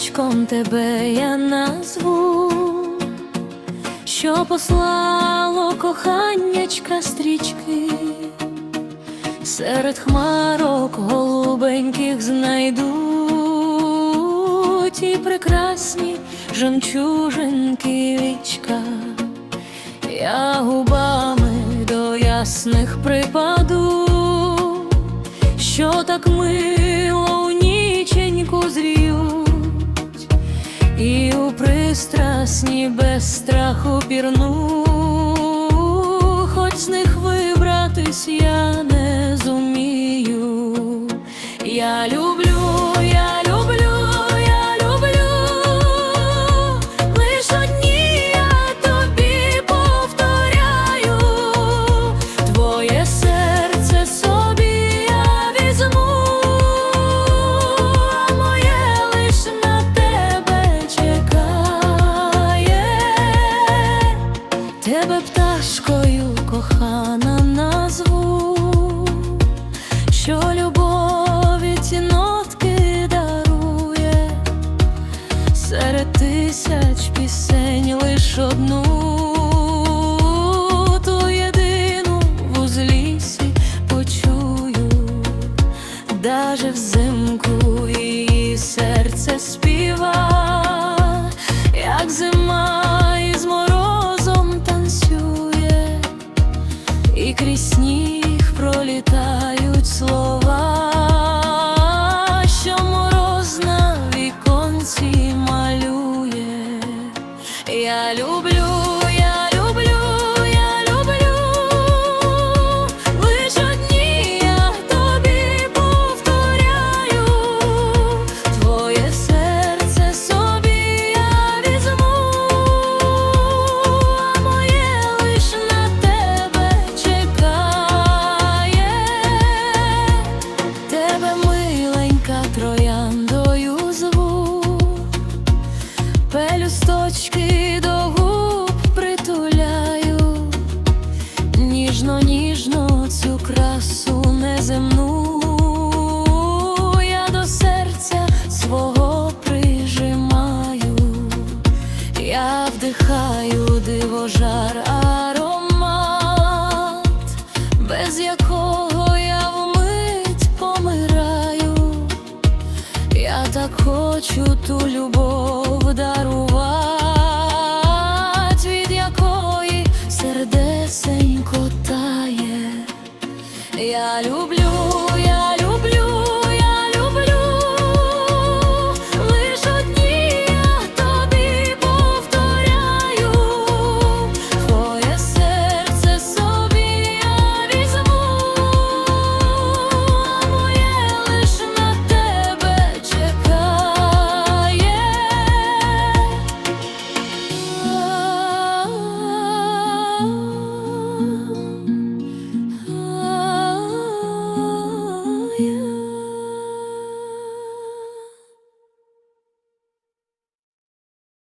пташком тебе я назву, що послало коханнячка стрічки, серед хмарок голубеньких знайдуть і прекрасні жемчужинки вічка, я губами до ясних припаду, що так мило пристрасні без страху пірну, тебе пташкою кохана назву, що любові ці нотки дарує, серед тисяч пісень лиш одну, ту єдину в узлісі почую, даже взимку її серце співа, як зима вдихаю дивожар аромат, без якого я вмить помираю. Я так хочу ту любов дарувати,